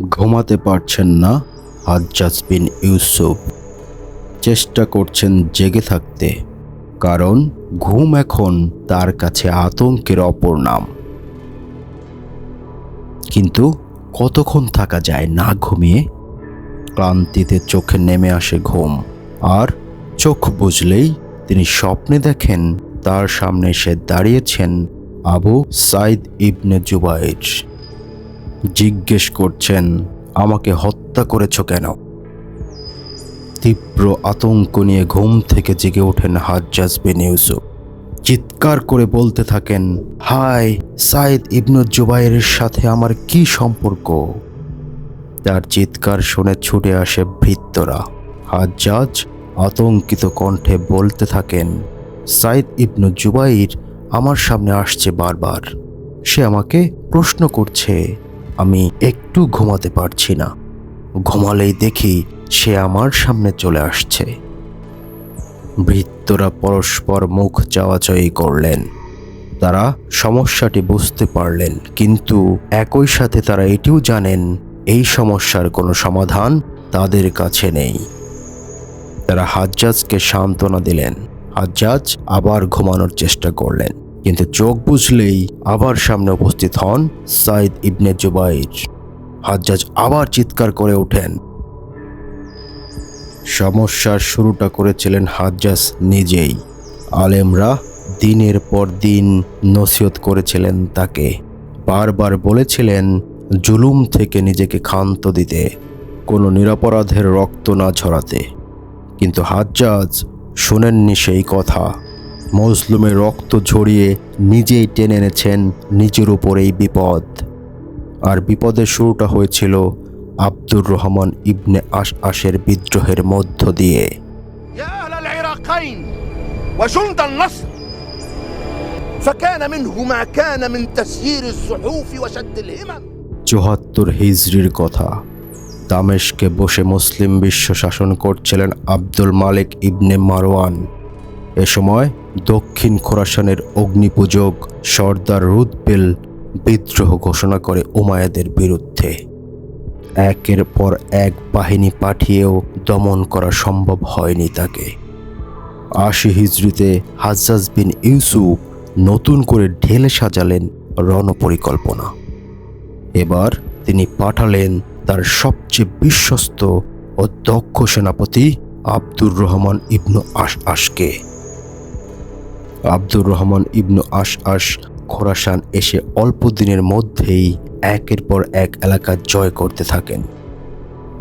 ঘুমাতে পারছেন না হাজ্জাজ বিন ইউসুফ। চেষ্টা করছেন জেগে থাকতে, কারণ ঘুম এখন তার কাছে আতঙ্কের অপর নাম। কিন্তু কতক্ষণ থাকা যায় না ঘুমিয়ে? ক্লান্তিতে চোখে নেমে আসে ঘুম, আর চোখ বুঝলেই তিনি স্বপ্নে দেখেন তার সামনে এসে দাঁড়িয়েছেন আবু সাইদ ইবনে জুবাইর। জিজ্ঞেস করছেন, আমাকে হত্যা করেছ কেন? তীব্র আতঙ্ক নিয়ে ঘুম থেকে জেগে ওঠেন হাজ্জাজ বিন ইউসুফ। চিৎকার করে বলতে থাকেন হাই সাইদ ইবনু জুবাইরের সাথে আমার কি সম্পর্ক? তার চিৎকার শুনে ছুটে আসে ভৃত্যরা। হাজ্জাজ আতঙ্কিত কণ্ঠে বলতে থাকেন সাইদ ইবনু জুবাইর আমার সামনে আসছে বারবার। সে আমাকে প্রশ্ন করছে। আমি একটু ঘুমাতে পারছি না। ঘুমালেই দেখি সে আমার সামনে চলে আসছে। ভৃত্যরা পরস্পর মুখ চাওয়াচাই করলেন। তারা সমস্যাটি বুঝতে পারলেন, কিন্তু একই সাথে তারা এটিও জানেন, এই সমস্যার কোনো সমাধান তাদের কাছে নেই। তারা হাজ্জাজকে সান্ত্বনা দিলেন। হাজ্জাজ আবার ঘুমানোর চেষ্টা করলেন। কিন্তু চোখ বুঝলেই আবার সামনে উপস্থিত হন সাইদ ইবনে জুবাইর। হাজ্জাজ আবার চিৎকার করে ওঠেন। সমস্যার শুরুটা করেছিলেন হাজ্জাজ নিজেই। আলেমরা দিনের পর দিন নসিহত করেছিলেন তাকে। বারবার বলেছিলেন, জুলুম থেকে নিজেকে ক্ষান্ত দিতে, কোনো নিরপরাধের রক্ত না ঝরাতে কিন্তু হাজ্জাজ শোনেননি সেই কথা। মজলুমের রক্ত ঝরিয়ে নিজেই টেনে এনেছেন নিজের উপরেই বিপদ আর বিপদের শুরুটা হয়েছিল আব্দুর রহমান ইবনে আশ আশের বিদ্রোহের মধ্য দিয়ে يا أهل العراقين وجند النصر فكان منه ما كان من تسيير الصحوف وشد الهمم চুহাত্তর হিজরির কথা দামেশকে বসে মুসলিম বিশ্ব শাসন করছিলেন আব্দুল মালিক ইবনে মারওয়ান এ সময় দক্ষিণ খোরাসানের অগ্নিপূজক সর্দার রুদবেল বিদ্রোহ ঘোষণা করে উমায়াদের বিরুদ্ধে। একের পর এক বাহিনী পাঠিয়েও দমন করা সম্ভব হয়নি তাকে। আশি হিজড়িতে হাজ্জাজ বিন ইউসুফ নতুন করে ঢেলে সাজালেন রণপরিকল্পনা। এবার তিনি পাঠালেন তার সবচেয়ে বিশ্বস্ত ও দক্ষ সেনাপতি আব্দুর রহমান ইবনু আশ আশকে আব্দুর রহমান ইবনু আশ আশ খোরাসান এসে অল্প দিনের মধ্যেই একের পর এক এলাকা জয় করতে থাকেন।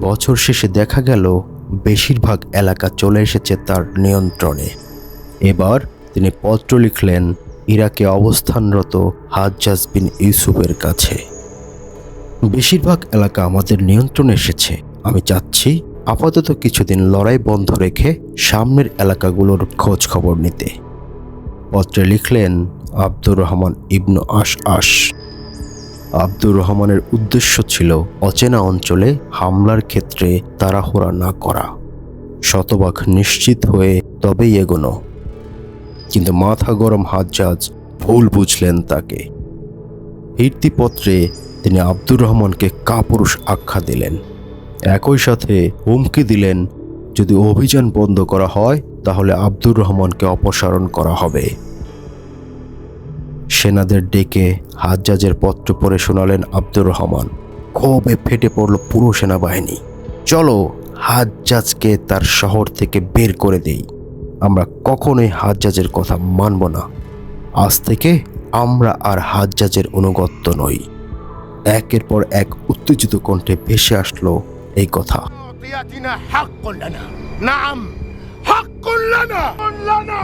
বছর শেষে দেখা গেল, বেশিরভাগ এলাকা চলে এসেছে তার নিয়ন্ত্রণে। এবার তিনি পত্র লিখলেন ইরাকে অবস্থানরত হাজ্জাজ বিন ইউসুফের কাছে। বেশিরভাগ এলাকা আমাদের নিয়ন্ত্রণে এসেছে। আমি চাচ্ছি আপাতত কিছুদিন লড়াই বন্ধ রেখে সামনের এলাকাগুলোর খোঁজ খবর নিতে। পত্রে লিখলেন আব্দুর রহমান ইবনু আশ আশ আব্দুর রহমানের উদ্দেশ্য ছিল অচেনা অঞ্চলে হামলার ক্ষেত্রে তাড়াহুড়া না করা। শতভাগ নিশ্চিত হয়ে তবেই এগোনো। কিন্তু মাথা গরম হাজ্জাজ ভুল বুঝলেন তাকে। ফিরতিপত্রে তিনি আব্দুর রহমানকে কাপুরুষ আখ্যা দিলেন। একই সাথে হুমকি দিলেন যদি অভিযান বন্ধ করা হয়, তাহলে আব্দুর রহমানকে অপসারণ করা হবে। সেনাদের ডেকে হাজ্জাজের পত্র পড়ে শোনালেন আব্দুর রহমান। ক্ষোভে ফেটে পড়ল পুরো সেনাবাহিনী। চলো, হাজ্জাজকে তার শহর থেকে বের করে দেই। আমরা কখনোই হাজ্জাজের কথা মানব না। আজ থেকে আমরা আর হাজ্জাজের অনুগত্য নই। একের পর এক উত্তেজিত কণ্ঠে ভেসে আসলো এই কথা। أعطيتنا حق لنا نعم حق لنا لنا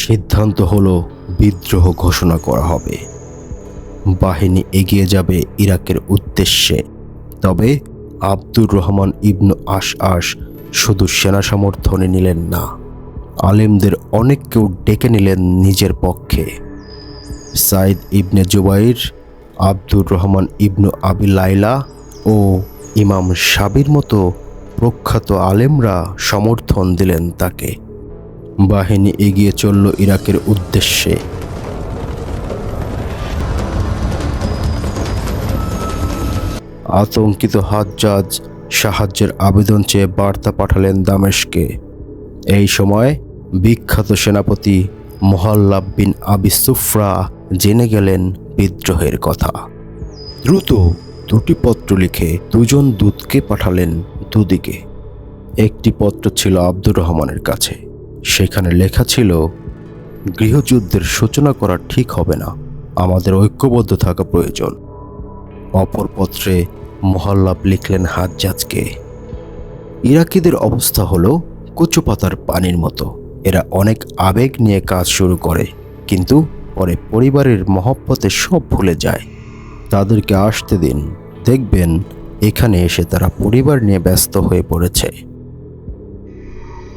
সিদ্ধান্ত হলো বিদ্রোহ ঘোষণা করা হবে বাহিনী এগিয়ে যাবে ইরাকের উদ্দেশ্যে তবে আব্দুর রহমান ইবনু আশ আশ শুধু সেনা সমর্থনে নিলেন না আলেমদের অনেককেও ডেকে নিলেন নিজের পক্ষে সাইদ ইবনে জুবাইর আব্দুর রহমান ইবনু আবি লাইলা ও ইমাম সাবির মতো প্রখ্যাত আলেমরা সমর্থন দিলেন তাকে। বাহিনী এগিয়ে চলল ইরাকের উদ্দেশ্যে। আতঙ্কিত হাজ্জাজ সাহায্যের আবেদন চেয়ে বার্তা পাঠালেন দামেশকে। এই সময় বিখ্যাত সেনাপতি মোহাল্লাব বিন আবি সুফরা জেনে গেলেন বিদ্রোহের কথা। দ্রুত দুটি পত্র লিখে দুজন দূতকে পাঠালেন দুদিকে। একটি পত্র ছিল আব্দুর রহমানের কাছে। সেখানে লেখা ছিল, গৃহযুদ্ধের সূচনা করা ঠিক হবে না। আমাদের ঐক্যবদ্ধ থাকা প্রয়োজন। অপর পত্রে মোহাল্লাব লিখলেন হাজ্জাজকে, ইরাকিদের অবস্থা হলো কচু পাতার পানির মতো। এরা অনেক আবেগ নিয়ে কাজ শুরু করে, কিন্তু পরে পরিবারের মহব্বতে সব ভুলে যায়। তাদেরকে আসতে দিন। দেখবেন, এখানে এসে তারা পরিবার নিয়ে ব্যস্ত হয়ে পড়েছে।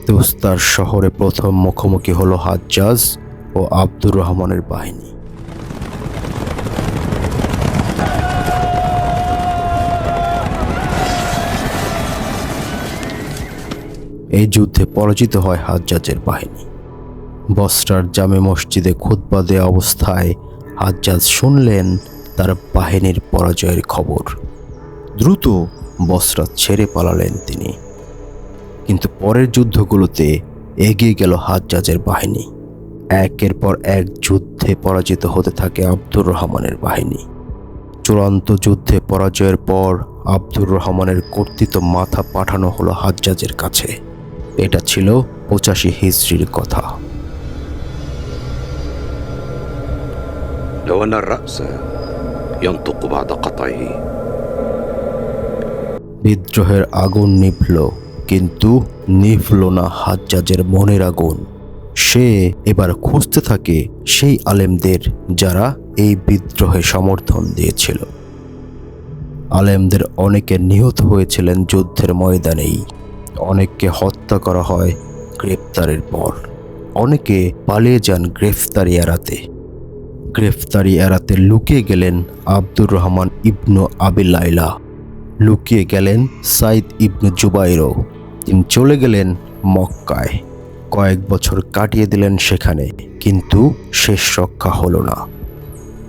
তুস্তার শহরে প্রথম মুখোমুখি হলো হাজ্জাজ ও আব্দুর রহমানের বাহিনী। এই যুদ্ধে পরাজিত হয় হাজ্জাজের বাহিনী। বস্টার জামে মসজিদে খুতবা দেওয়া অবস্থায় হাজ্জাজ শুনলেন তার বাহিনীর পরাজয়ের খবর দ্রুত বস্রা ছেড়ে পালালেন তিনি কিন্তু পরের যুদ্ধগুলোতে এগিয়ে গেল হাজ্জাজের বাহিনী একের পর এক যুদ্ধে পরাজিত হতে থাকে আব্দুর রহমানের বাহিনী চূড়ান্ত যুদ্ধে পরাজয়ের পর আব্দুর রহমানের কর্তৃত মাথা পাঠানো হলো হাজ্জাজের কাছে এটা ছিল পঁচাশি হিজড়ির কথা لو أن الرأس ينطق بعد قطعه বিদ্রোহের আগুন নিভল কিন্তু নিভল না হাজ্জাজের মনের আগুন সে এবার খুঁজতে থাকে সেই আলেমদের যারা এই বিদ্রোহে সমর্থন দিয়েছিল আলেমদের অনেকে নিহত হয়েছিলেন যুদ্ধের ময়দানেই অনেককে হত্যা করা হয় গ্রেপ্তারের পর অনেকে পালিয়ে যান গ্রেফতারি এড়াতে গ্রেফতারি এড়াতে লুকিয়ে গেলেন আব্দুর রহমান ইবনু আবিল্লাইলা লুকিয়ে গেলেন সাইদ ইবনু জুবাইরও। তিনি চলে গেলেন মক্কায়। কয়েক বছর কাটিয়ে দিলেন সেখানে, কিন্তু শেষ রক্ষা হলো না।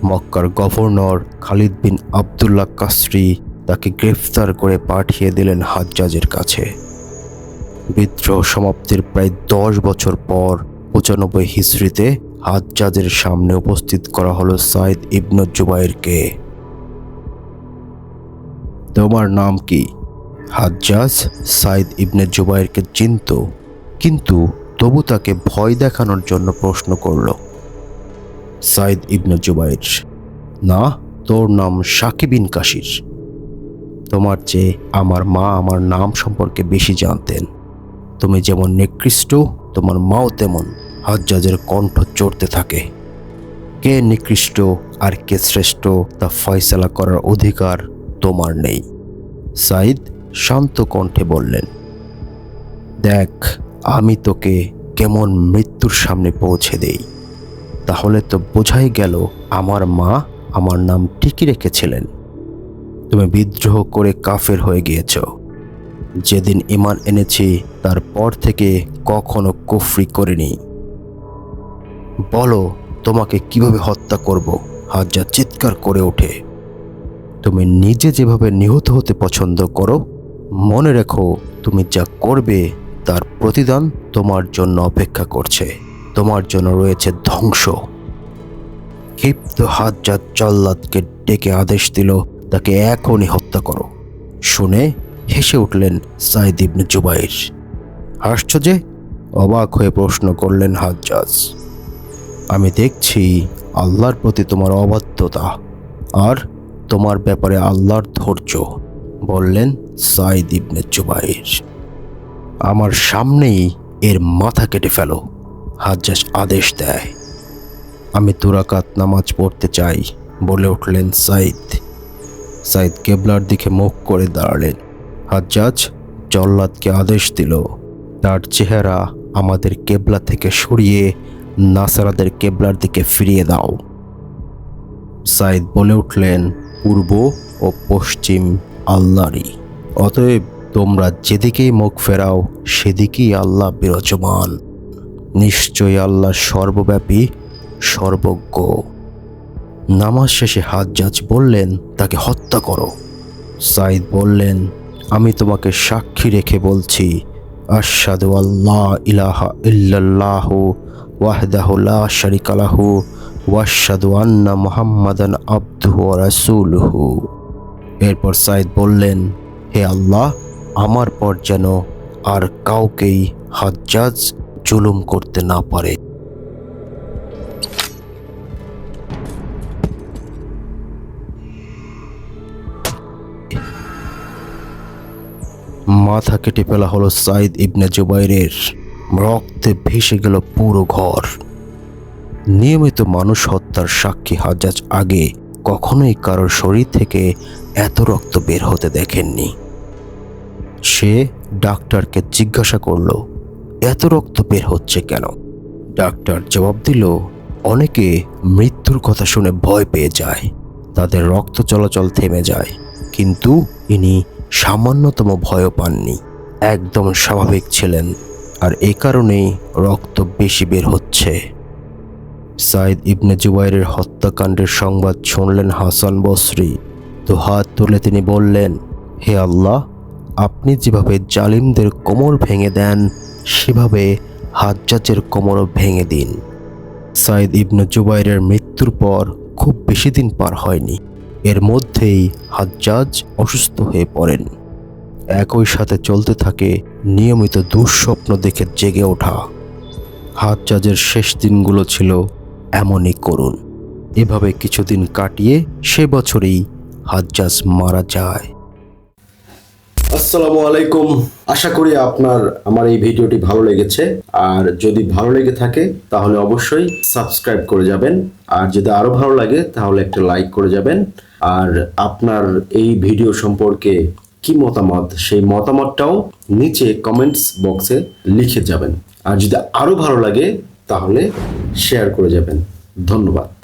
মক্কার governor Khalid bin Abdullah Qasri তাকে গ্রেফতার করে পাঠিয়ে দিলেন হাজ্জাজের কাছে। বিদ্রোহ সমাপ্তির প্রায় দশ বছর পর পঁচানব্বই হিজড়িতে হাজ্জাজের সামনে উপস্থিত করা হলো সাইদ ইবনু জুবাইরকে। তোমার নাম কি? হাজ্জাজ সাইদ ইবনে জুবাইরকে চিনত, কিন্তু তবু তাকে ভয় দেখানোর জন্য প্রশ্ন করল। সাইদ ইবনে জুবাইর, না, তোর নাম সাকিবিন কাশির। তোমার চেয়ে আমার মা আমার নাম সম্পর্কে বেশি জানতেন। তুমি যেমন নিকৃষ্ট, তোমার মাও তেমন। হাজ্জাজের কণ্ঠ চড়তে থাকে। কে নিকৃষ্ট আর কে শ্রেষ্ঠ তা ফয়সালা করার অধিকার তোমার নেই। সাইদ শান্ত কণ্ঠে বললেন, দেখ, আমি তোকে কেমন মৃত্যুর সামনে পৌঁছে দেই। তাহলে তো বোঝাই গেল আমার মা আমার নাম ঠিকই রেখেছিলেন। তুমি বিদ্রোহ করে কাফের হয়ে গিয়েছ। যেদিন ইমান এনেছি, তারপর থেকে কখনো কুফরি করিনি। বলো, তোমাকে কীভাবে হত্যা করব? হাজ্জা চিৎকার করে ওঠে। তুমি নিজে যেভাবে নিহত হতে পছন্দ করো, মনে রেখো তুমি যা করবে, তার প্রতিদান তোমার জন্য অপেক্ষা করছে। তোমার জন্য রয়েছে ধ্বংস। ক্ষিপ্ত হাজ্জাত জল্লাদকে ডেকে আদেশ দিল, তাকে এখনই হত্যা করো। শুনে হেসে উঠলেন সাইদ ইবনে জুবাইর। হাসছ যে অবাক হয়ে প্রশ্ন করলেন হাজ্জাজ। আমি দেখছি আল্লাহর প্রতি তোমার অবাধ্যতা আর তোমার ব্যাপারে আল্লাহর ধৈর্য, বললেন সাইদ ইবনে জুবাইর। আমার সামনেই এর মাথা কেটে ফেলো, হাজ্জাজ আদেশ দেয়। আমি তুরাকাত নামাজ পড়তে চাই, বলে উঠলেন সাইদ সাইদ কেবলার দিকে মুখ করে দাঁড়ালেন। হাজ্জাজ জল্লাদকে আদেশ দিল, তার চেহারা আমাদের কেবলা থেকে সরিয়ে নাসারাদের কেবলার দিকে ফিরিয়ে দাও। সাইদ বলে উঠলেন, পূর্ব ও পশ্চিম আল্লাহরই। অতএব তোমরা যেদিকেই মুখ ফেরাও, সেদিকেই আল্লাহ বিরাজমান। নিশ্চয়ই আল্লাহ সর্বব্যাপী, সর্বজ্ঞ। নামাজ শেষে হাজ্জাজ বললেন, তাকে হত্যা করো। সাইদ বললেন, আমি তোমাকে সাক্ষী রেখে বলছি, আশহাদু আল্লাহ ইলাহা ইল্লাল্লাহু ওয়াহদাহু লা শারিকা লাহু ওয়াশহাদু আন্না মুহাম্মাদান আবদুহু ওয়া এরপর সাইদ বললেন, হে আল্লাহ, আমার পর যেন আর কাউকেই হাজ্জাজ জুলুম করতে না পারে। মাথা কেটে ফেলা হলো সাইদ ইবনে জুবাইরের। রক্তে ভেসে গেল পুরো ঘর। নিয়মিত মানুষ হত্যার সাক্ষী হাজ্জাজ আগে কখনোই কারোর শরীর থেকে এত রক্ত বের হতে দেখেননি। সে ডাক্তারকে জিজ্ঞাসা করল, এত রক্ত বের হচ্ছে কেন? ডাক্তার জবাব দিল, অনেকে মৃত্যুর কথা শুনে ভয় পেয়ে যায়। তাদের রক্ত চলাচল থেমে যায়, কিন্তু ইনি সামান্যতম ভয়ও পাননি। একদম স্বাভাবিক ছিলেন আর এ কারণেই রক্ত বেশি বের হচ্ছে। সাইদ ইবনে জুবাইরের হত্যাকাণ্ডের সংবাদ শুনলেন হাসান বসরি। তো হাত তুলে তিনি বললেন, হে আল্লাহ, আপনি যেভাবে জালিমদের কোমর ভেঙে দেন, সেভাবে হাজ্জাজের কোমরও ভেঙে দিন। সাইদ ইবনে জুবাইরের মৃত্যুর পর খুব বেশি দিন পার হয়নি। এর মধ্যেই হাজ্জাজ অসুস্থ হয়ে পড়েন। একই সাথে চলতে থাকে নিয়মিত দুঃস্বপ্ন দেখে জেগে ওঠা। হাজ্জাজের শেষ দিনগুলো ছিল এমনই করুন এভাবে কিছুদিন কাটিয়ে সে বছরেই হাজ্জাজ মারা যায়। আসসালামু আলাইকুম। আশা করি আপনার, আমার এই ভিডিওটি ভালো লেগেছে। আর যদি ভালো লেগে থাকে, তাহলে অবশ্যই সাবস্ক্রাইব করে যাবেন। আর যদি আরও ভালো লাগে, তাহলে একটা লাইক করে যাবেন। আর আপনার এই ভিডিও সম্পর্কে কি মতামত? সেই মতামতটাও নিচে কমেন্টস বক্সে লিখে যাবেন। আর যদি আরও ভালো লাগে, তাহলে শেয়ার করে যাবেন। ধন্যবাদ।